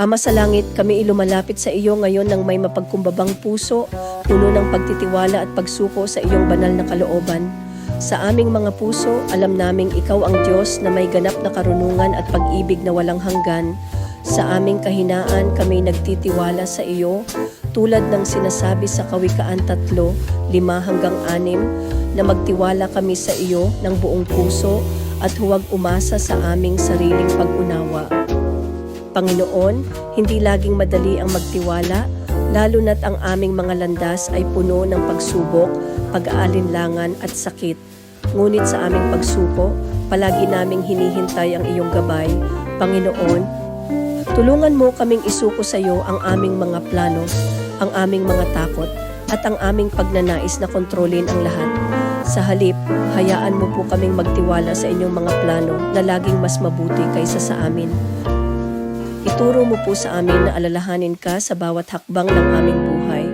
Ama sa langit, kami ilumalapit sa iyo ngayon ng may mapagkumbabang puso, puno ng pagtitiwala at pagsuko sa iyong banal na kalooban. Sa aming mga puso, alam naming ikaw ang Diyos na may ganap na karunungan at pag-ibig na walang hanggan. Sa aming kahinaan, kami nagtitiwala sa iyo, tulad ng sinasabi sa Kawikaan 3, 5 hanggang 6, na magtiwala kami sa iyo ng buong puso at huwag umasa sa aming sariling pag-unawa. Panginoon, hindi laging madali ang magtiwala, lalo na't ang aming mga landas ay puno ng pagsubok, pag-aalinlangan at sakit. Ngunit sa aming pagsuko, palagi naming hinihintay ang iyong gabay. Panginoon, tulungan mo kaming isuko sa iyo ang aming mga plano, ang aming mga takot, at ang aming pagnanais na kontrolin ang lahat. Sa halip, hayaan mo po kaming magtiwala sa inyong mga plano na laging mas mabuti kaysa sa amin. Ituro mo po sa amin na alalahanin ka sa bawat hakbang ng aming buhay,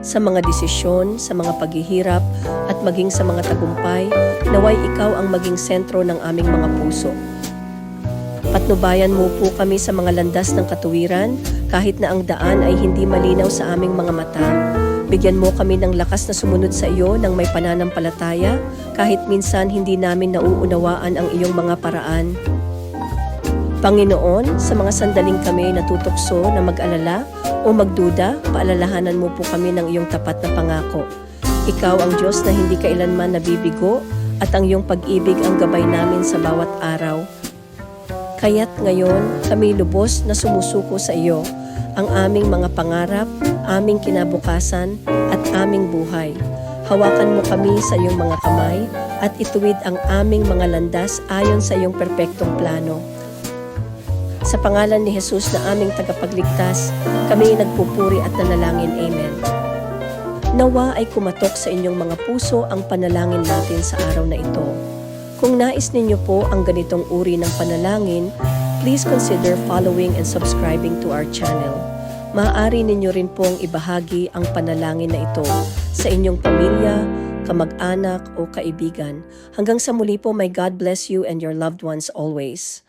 sa mga desisyon, sa mga paghihirap, at maging sa mga tagumpay, naway ikaw ang maging sentro ng aming mga puso. Patnubayan mo po kami sa mga landas ng katuwiran, kahit na ang daan ay hindi malinaw sa aming mga mata. Bigyan mo kami ng lakas na sumunod sa iyo ng may pananampalataya, kahit minsan hindi namin nauunawaan ang iyong mga paraan. Panginoon, sa mga sandaling kami natutokso na mag-alala o magduda, paalalahanan mo po kami ng iyong tapat na pangako. Ikaw ang Diyos na hindi kailanman nabibigo at ang iyong pag-ibig ang gabay namin sa bawat araw. Kaya't ngayon kami lubos na sumusuko sa iyo, ang aming mga pangarap, aming kinabukasan at aming buhay. Hawakan mo kami sa iyong mga kamay at ituwid ang aming mga landas ayon sa iyong perpektong plano. Sa pangalan ni Jesus na aming tagapagligtas, kami nagpupuri at nanalangin. Amen. Nawa ay kumatok sa inyong mga puso ang panalangin natin sa araw na ito. Kung nais ninyo po ang ganitong uri ng panalangin, please consider following and subscribing to our channel. Maaari ninyo rin pong ibahagi ang panalangin na ito sa inyong pamilya, kamag-anak o kaibigan. Hanggang sa muli po, may God bless you and your loved ones always.